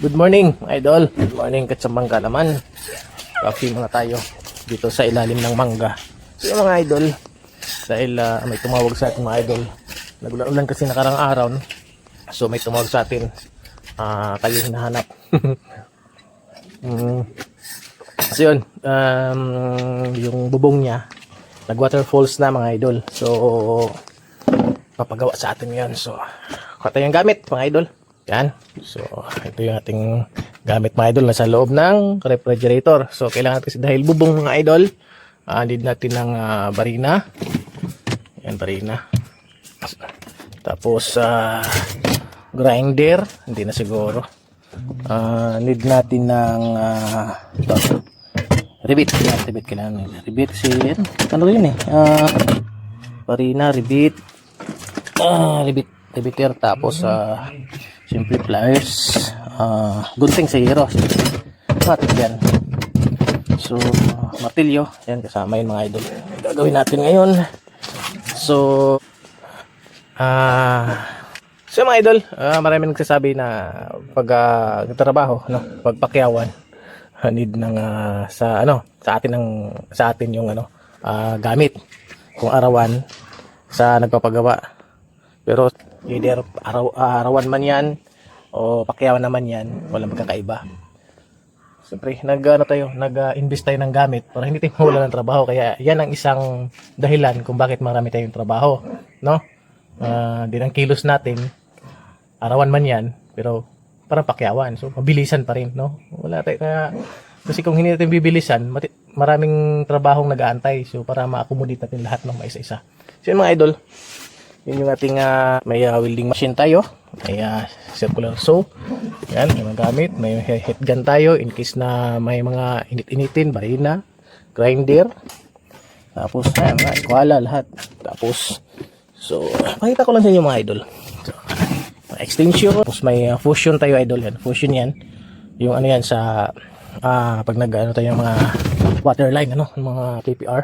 Good morning, idol. Good morning, katsambang kalaman. Coffee muna tayo dito sa ilalim ng mangga. So yung mga idol, dahil ah, may tumawag sa atin mga idol. Nagulan-ulan kasi nakarang araw. No? So may tumawag sa atin. Ah, kayo hinahanap. mm. So yun, um, yung bubong niya, nag-waterfalls na mga idol. So, papagawa sa atin yan. So, kata yung gamit mga idol. Yan. So, ito yung ating gamit mga idol. Nasa loob ng refrigerator. So, kailangan kasi dahil bubong mga idol, uh, need natin ng ah, barina. Yan, barina. Tapos, ah, grinder. Hindi na siguro. Ah, need natin ng ah, ito. Ribbit. Yan, ribbit kailangan nila. Ribbit kasi yan. Ano yun eh. Ah, barina, ribbit. Ah, ribbit. Ribbiter. Tapos, ah, siyempre pliers. Ah, gunting sa hero. Matik yan. So, martilyo. Yan, kasama yun mga idol. Gagawin natin ngayon. So, ah, so mga idol, ah, marami nagsasabi na pag uh, trabaho, no, pagpakyawan, ah, need ng ah, sa ano, sa atin ng sa atin yung ano, ah, gamit. Kung arawan sa nagpapagawa. Pero either araw, ah, arawan man 'yan o pakyawan naman 'yan, walang magkakaiba. Siyempre, nag ano tayo, nag-invest tayo ng gamit para hindi tayo mawala ng trabaho. Kaya yan ang isang dahilan kung bakit marami tayong trabaho, no? Ah, din ang kilos natin, arawan man 'yan, pero parang pakyawan. So, mabilisan pa rin, no? Wala tayo kaya kasi kung hindi natin bibilisan, mati- maraming trabahong nag-aantay. So, para ma-accommodate natin lahat ng maisa-isa. So, yun mga idol, yun yung ating ah, may ah, welding machine tayo. May ah, circular saw. Yan, mga gamit. May heat gun tayo in case na may mga init-initin, barina, grinder. Tapos, ayan, kuwala lahat. Tapos, so, pakita ko lang sa inyo mga idol. So, extension. Tapos may ah, fusion tayo idol yan. Fusion yan. Yung ano yan sa, ah, pag nag, ano tayo, mga water line, ano, mga KPR.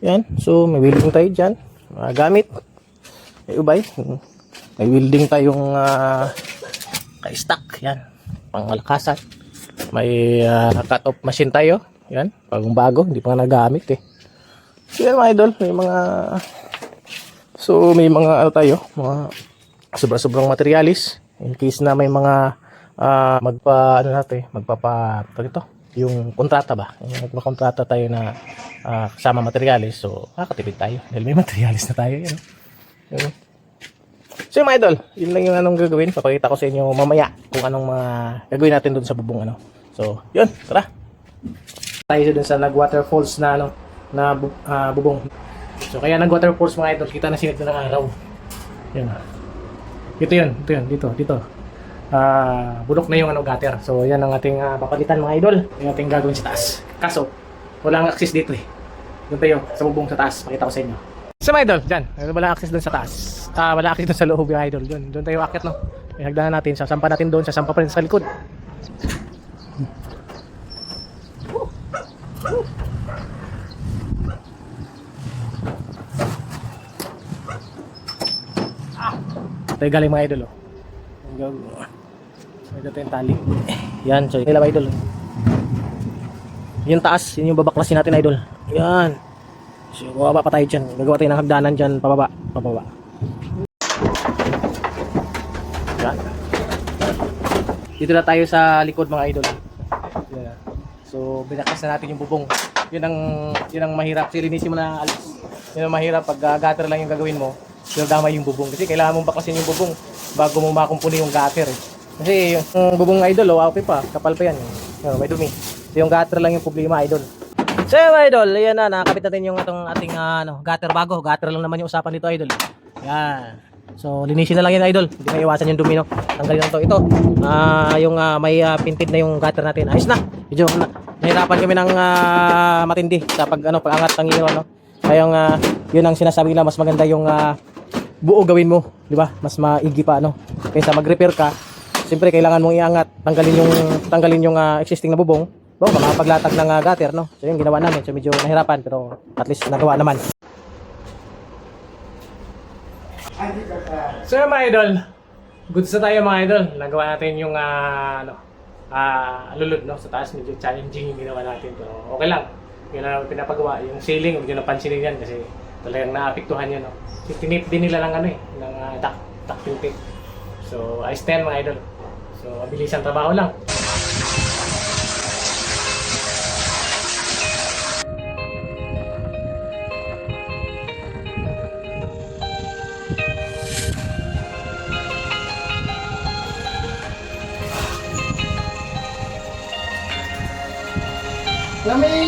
Yan. So, may welding tayo dyan. Mga gamit. May ubay. May welding tayong uh, ka-stack. Yan. Pangmalakasan. May uh, cut-off machine tayo. Yan. Bagong bago. Hindi pa nagamit eh. So yan mga idol. May mga... So may mga ano tayo. Mga sobra-sobrang materialis. In case na may mga ah, magpa... Ano natin? Magpapa... Tawag ito? Yung kontrata ba? Yung magpakontrata tayo na ah, kasama materialis. So kakatipid tayo. Dahil may materialis na tayo. Yan. Yun. So yung mga idol, yun lang yung anong gagawin. Papakita ko sa inyo mamaya kung anong mga gagawin natin doon sa bubong ano. So, yun, tara. Tayo doon sa nag-waterfalls na ano, na ah, bubong. So kaya nag-waterfalls mga idol, kita na na ng araw. Yun. Ito yun, ito yun, dito, dito. Ah, bulok na yung ano gutter. So yan ang ating ah, papalitan mga idol. Yung ating gagawin sa taas. Kaso, walang access dito eh. Doon tayo, sa bubong sa taas, pakita ko sa inyo. Sa idol, dyan. Wala access doon sa taas. Ah, wala access doon sa loob yung idol. Doon, doon tayo akit, no? May hagdanan natin. Sasampa natin doon. Sasampa pa rin sa likod. Tayo galing mga idol, oh. Ito tayong tali. Yan, so nila mga idol. Yung taas, yun yung babaklasin natin idol. Yan. So, bababa pa tayo dyan. Gagawa tayo ng hagdanan dyan, pababa. Pababa. Yan. Dito na tayo sa likod mga idol. Yan. So, binakas na natin yung bubong. Yun ang, yun ang mahirap. Silinisin mo na alis. Yun ang mahirap. Pag uh, gutter lang yung gagawin mo, sinadama yung bubong. Kasi kailangan mong baklasin yung bubong bago mo makumpuni yung gutter. Eh. Kasi yung bubong idol, oh, okay pa. Kapal pa yan. Oh, may dumi. So, yung gutter lang yung problema idol. So idol, ayan na, nakakapit natin yung atong ating ah, ano, gutter bago. Gutter lang naman yung usapan dito idol. Yan. So linisin na lang yan idol. Hindi na iwasan yung dumi no. Tanggalin lang to. Ito, ah yung ah, may ah, pinted na yung gutter natin. Ayos na. Medyo na, nahirapan kami ng ah, matindi sa pag ano, pagangat ng hero no. Kaya ah, yun ang sinasabi nila mas maganda yung ah, buo gawin mo, di ba? Mas maigi pa ano. Kaysa mag-repair ka, siyempre kailangan mong iangat, tanggalin yung tanggalin yung ah, existing na bubong Bo, makapaglatag ng uh, gutter, no? So yun, ginawa namin. So medyo nahirapan, pero at least nagawa naman. So yun, mga idol, goods na tayo mga idol. Nagawa natin yung, uh, ano, ah lulod no sa taas medyo challenging yung ginawa natin pero okay lang yun na naman pinapagawa yung ceiling nyo napansinin yan kasi talagang naapektuhan yun no tinip din nila ng ano eh ng uh, duct, ducting tape so na yan mga idol so mabilis ang trabaho lang Amém.